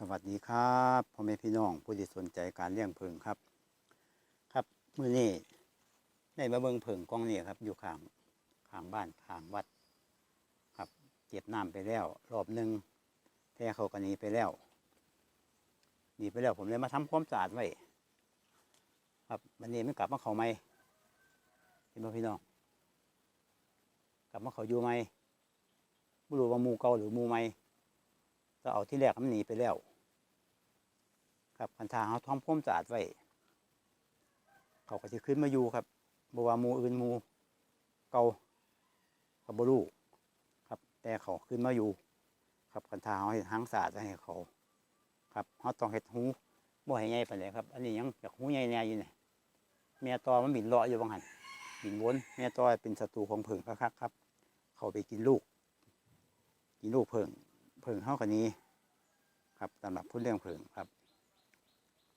สวัสดีครับพ่อแม่พี่น้องผู้ที่สนใจการเลี้ยงผึ่งครับ ครับมื้อนี้ได้มาเบิงผึ่งกองนี่ครับ อยู่ข้างข้างบ้านข้างวัด ครับเก็บน้ำไปแล้ว รอบหนึ่งแต่เขาก็หนีไปแล้วหนีไปแล้วผมเลยมาทำความสะอาดไว้ครับวันนี้มันกลับมาเขาไหมเห็นไหมพี่น้องกลับมาเขาอยู่ไหมไม่รู้ว่ามูเก่าหรือมูใหม่ ก็เอาที่แรกมันหนีไปแล้ว ครับคันทางเขาทำพ้มสะอาดไว้ เขาก็จะขึ้นมาอยู่ครับบวามูอื่นมูเกากับบรูครับ แต่เขาขึ้นมาอยู่ ครับคันทางเขาเห็นหางสะอาดให้เขา ครับเขาต้องเห็ดหูบ่ให้ใหญ่ไปเลยครับ อันนี้ยังอยากหูใหญ่แน่อยู่เนี่ยแม่ตอมันบินเลาะอยู่บางหันบินวนแม่ตอเป็นศัตรูของผึ่งคักครับ เขาไปกินลูก กินลูกผึ่งเผิงเข้ากันนี้ ครับสำหรับผู้เลี้ยงผึ่งครับ